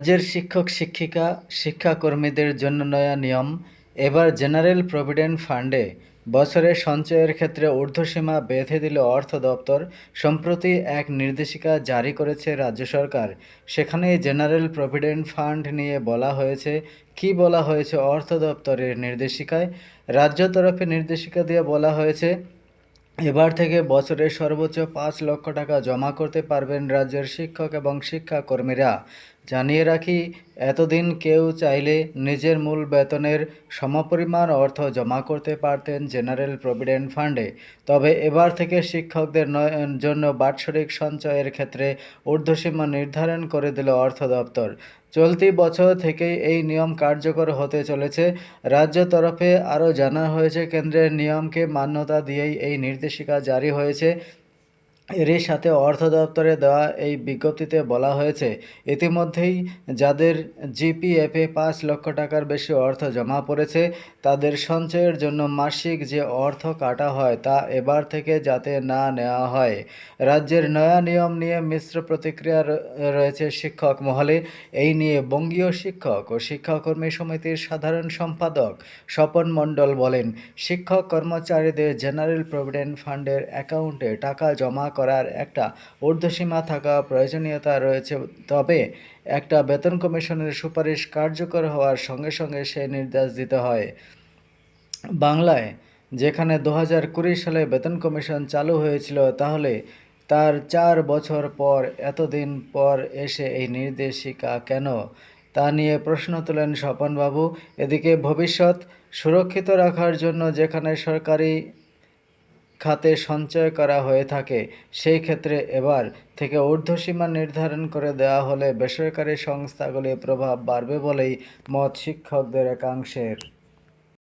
রাজ্যের শিক্ষক, শিক্ষিকা, শিক্ষাকর্মীদের জন্য নয়া নিয়ম। এবার জেনারেল প্রভিডেন্ট ফান্ডে বছরে সঞ্চয়ের ক্ষেত্রে ঊর্ধ্বসীমা বেঁধে দিল অর্থ দপ্তর। সম্প্রতি এক নির্দেশিকা জারি করেছে রাজ্য সরকার। সেখানে জেনারেল প্রভিডেন্ট ফান্ড নিয়ে বলা হয়েছে, কি বলা হয়েছে অর্থ দপ্তরের নির্দেশিকায়? রাজ্য তরফে নির্দেশিকা দিয়ে বলা হয়েছে, এবার থেকে বছরে সর্বোচ্চ পাঁচ লক্ষ টাকা জমা করতে পারবেন রাজ্যের শিক্ষক এবং শিক্ষাকর্মীরা। জানিয়ে রাখি, এতদিন কেউ চাইলে নিজের মূল বেতনের সমপরিমাণ অর্থ জমা করতে পারতেন জেনারেল প্রভিডেন্ট ফান্ডে। তবে এবার থেকে শিক্ষকদের নয়- জন্য বাৎসরিক সঞ্চয়ের ক্ষেত্রে ঊর্ধ্বসীমা নির্ধারণ করে দিল অর্থ দপ্তর। চলতি বছর থেকেই এই নিয়ম কার্যকর হতে চলেছে। রাজ্য তরফে আরও জানা হয়েছে, কেন্দ্রের নিয়মকে মান্যতা দিয়েই এই নির্দেশিকা জারি হয়েছে। এরই সাথে অর্থ দপ্তরে দেওয়া এই বিজ্ঞপ্তিতে বলা হয়েছে, ইতিমধ্যেই যাদের জিপিএফে পাঁচ লক্ষ টাকার বেশি অর্থ জমা পড়েছে, তাদের সঞ্চয়ের জন্য মাসিক যে অর্থ কাটা হয় তা এবার থেকে যাতে না নেওয়া হয়। রাজ্যের নয়া নিয়ম নিয়ে মিশ্র প্রতিক্রিয়া রয়েছে শিক্ষক মহলে। এই নিয়ে বঙ্গীয় শিক্ষক ও শিক্ষাকর্মী সমিতির সাধারণ সম্পাদক স্বপন মণ্ডল বলেন, শিক্ষক কর্মচারীদের জেনারেল প্রভিডেন্ট ফান্ডের অ্যাকাউন্টে টাকা জমা করার একটা ঊর্ধ্বসীমা থাকা প্রয়োজনীয়তা রয়েছে। তবে একটা বেতন কমিশনের সুপারিশ কার্যকর হওয়ার সঙ্গে সঙ্গে সে নির্দেশ দিতে হয়। বাংলায় যেখানে দু হাজার কুড়ি সালে বেতন কমিশন চালু হয়েছিল, তাহলে তার চার বছর পর, এতদিন পর এসে এই নির্দেশিকা কেন? তা নিয়ে প্রশ্ন তোলেন স্বপনবাবু। এদিকে ভবিষ্যৎ সুরক্ষিত রাখার জন্য যেখানে সরকারি খাতে সঞ্চয় করা হয়ে থাকে। সেই ক্ষেত্রে এবার থেকে ঊর্ধ্বসীমা নির্ধারণ করে দেওয়া হলে বেসরকারি সংস্থাগুলির প্রভাব বাড়বে বলেই মত শিক্ষকদের একাংশের।